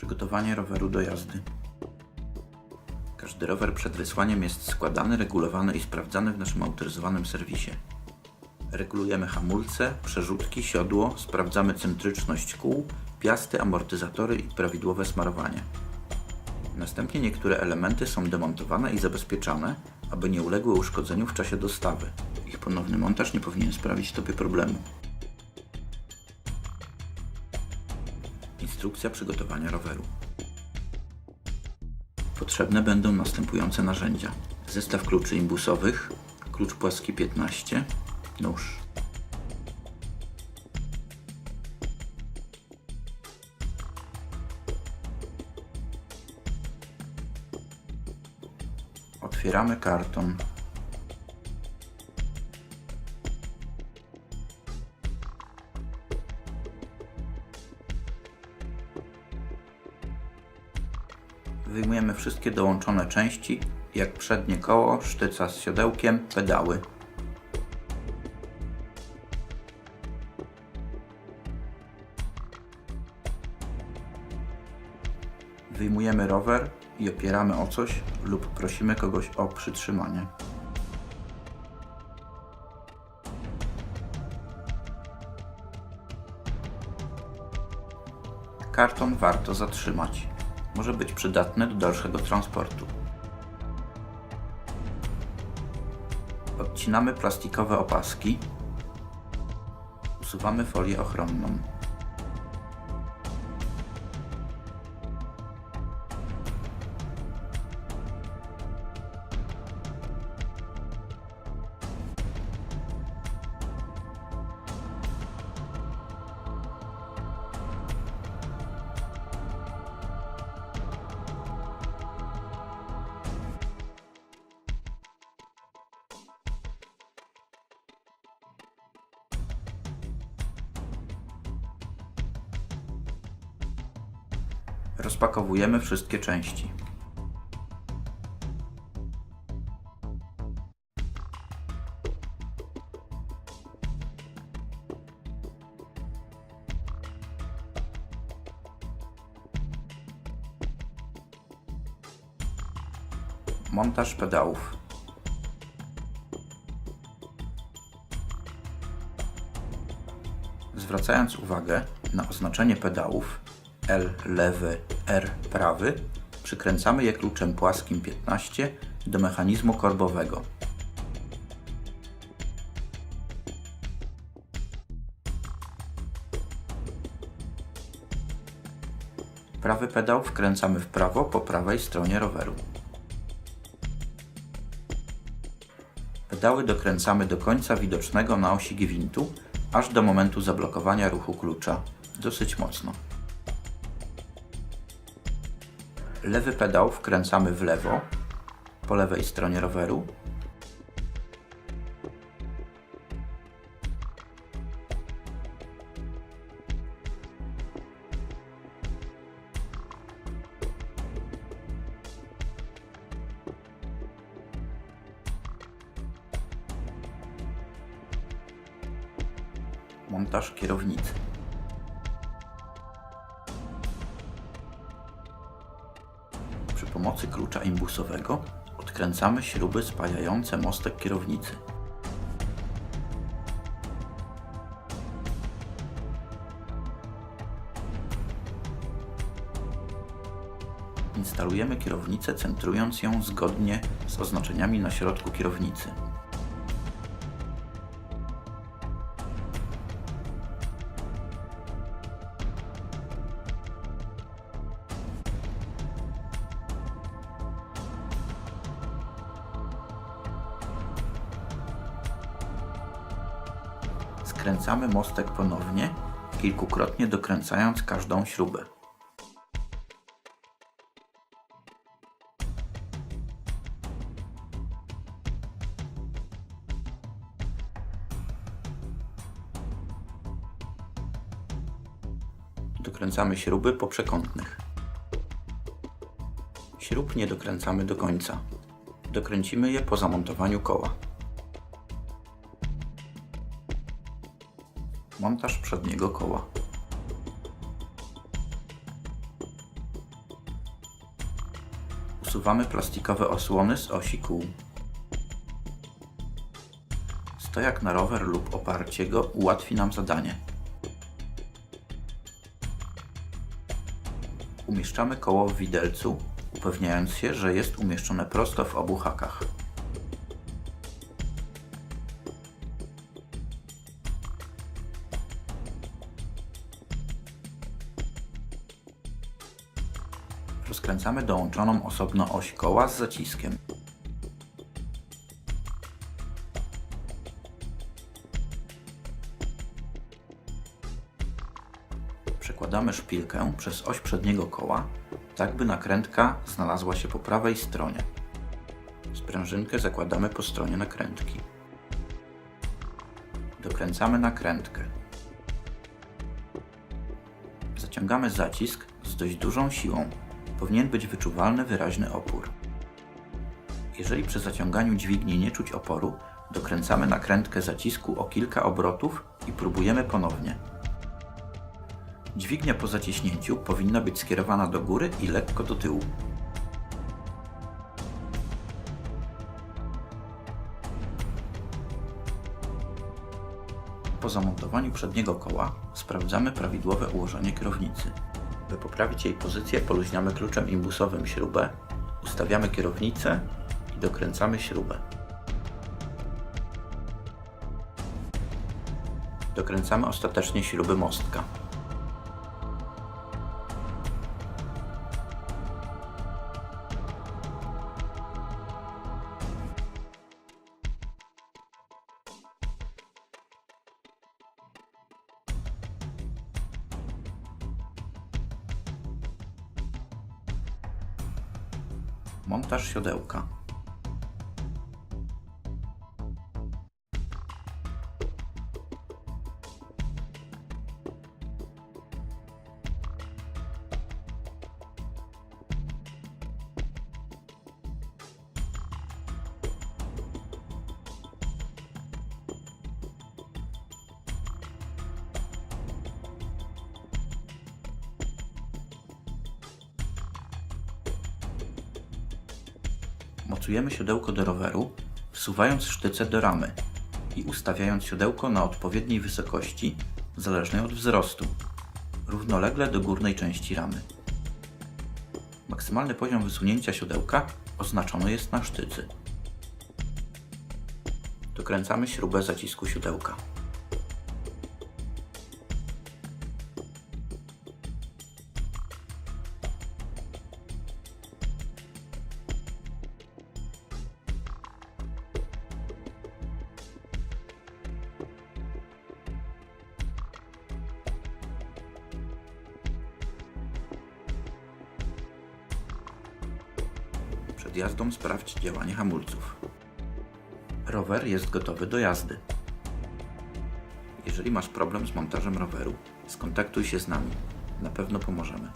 Przygotowanie roweru do jazdy. Każdy rower przed wysłaniem jest składany, regulowany i sprawdzany w naszym autoryzowanym serwisie. Regulujemy hamulce, przerzutki, siodło, sprawdzamy centryczność kół, piasty, amortyzatory i prawidłowe smarowanie. Następnie niektóre elementy są demontowane i zabezpieczane, aby nie uległy uszkodzeniu w czasie dostawy. Ich ponowny montaż nie powinien sprawić Tobie problemu. Instrukcja przygotowania roweru. Potrzebne będą następujące narzędzia. Zestaw kluczy imbusowych, klucz płaski 15, nóż. Otwieramy karton. Wszystkie dołączone części, jak przednie koło, sztyca z siodełkiem, pedały. Wyjmujemy rower i opieramy o coś lub prosimy kogoś o przytrzymanie. Karton warto zatrzymać. Może być przydatny do dalszego transportu. Odcinamy plastikowe opaski. Usuwamy folię ochronną. Rozpakowujemy wszystkie części. Montaż pedałów. Zwracając uwagę na oznaczenie pedałów L lewy, R prawy, przykręcamy je kluczem płaskim 15 do mechanizmu korbowego. Prawy pedał wkręcamy w prawo po prawej stronie roweru. Pedały dokręcamy do końca widocznego na osi gwintu, aż do momentu zablokowania ruchu klucza. Dosyć mocno. Lewy pedał wkręcamy w lewo, po lewej stronie roweru. Montaż kierownicy. Przy pomocy klucza imbusowego odkręcamy śruby spajające mostek kierownicy. Instalujemy kierownicę centrując ją zgodnie z oznaczeniami na środku kierownicy. Skręcamy mostek ponownie, kilkukrotnie dokręcając każdą śrubę. Dokręcamy śruby po przekątnych. Śrub nie dokręcamy do końca. Dokręcimy je po zamontowaniu koła. Montaż przedniego koła. Usuwamy plastikowe osłony z osi kół. Stojak na rower lub oparcie go ułatwi nam zadanie. Umieszczamy koło w widelcu, upewniając się, że jest umieszczone prosto w obu hakach. Rozkręcamy dołączoną osobno oś koła z zaciskiem. Przekładamy szpilkę przez oś przedniego koła, tak by nakrętka znalazła się po prawej stronie. Sprężynkę zakładamy po stronie nakrętki. Dokręcamy nakrętkę. Zaciągamy zacisk z dość dużą siłą. Powinien być wyczuwalny wyraźny opór. Jeżeli przy zaciąganiu dźwigni nie czuć oporu, dokręcamy nakrętkę zacisku o kilka obrotów i próbujemy ponownie. Dźwignia po zaciśnięciu powinna być skierowana do góry i lekko do tyłu. Po zamontowaniu przedniego koła sprawdzamy prawidłowe ułożenie kierownicy. By poprawić jej pozycję, poluźniamy kluczem imbusowym śrubę, ustawiamy kierownicę i dokręcamy śrubę. Dokręcamy ostatecznie śruby mostka. Montaż siodełka. Mocujemy siodełko do roweru, wsuwając sztyce do ramy i ustawiając siodełko na odpowiedniej wysokości, zależnej od wzrostu, równolegle do górnej części ramy. Maksymalny poziom wysunięcia siodełka oznaczony jest na sztycy. Dokręcamy śrubę zacisku siodełka. Przed jazdą sprawdź działanie hamulców. Rower jest gotowy do jazdy. Jeżeli masz problem z montażem roweru, skontaktuj się z nami. Na pewno pomożemy.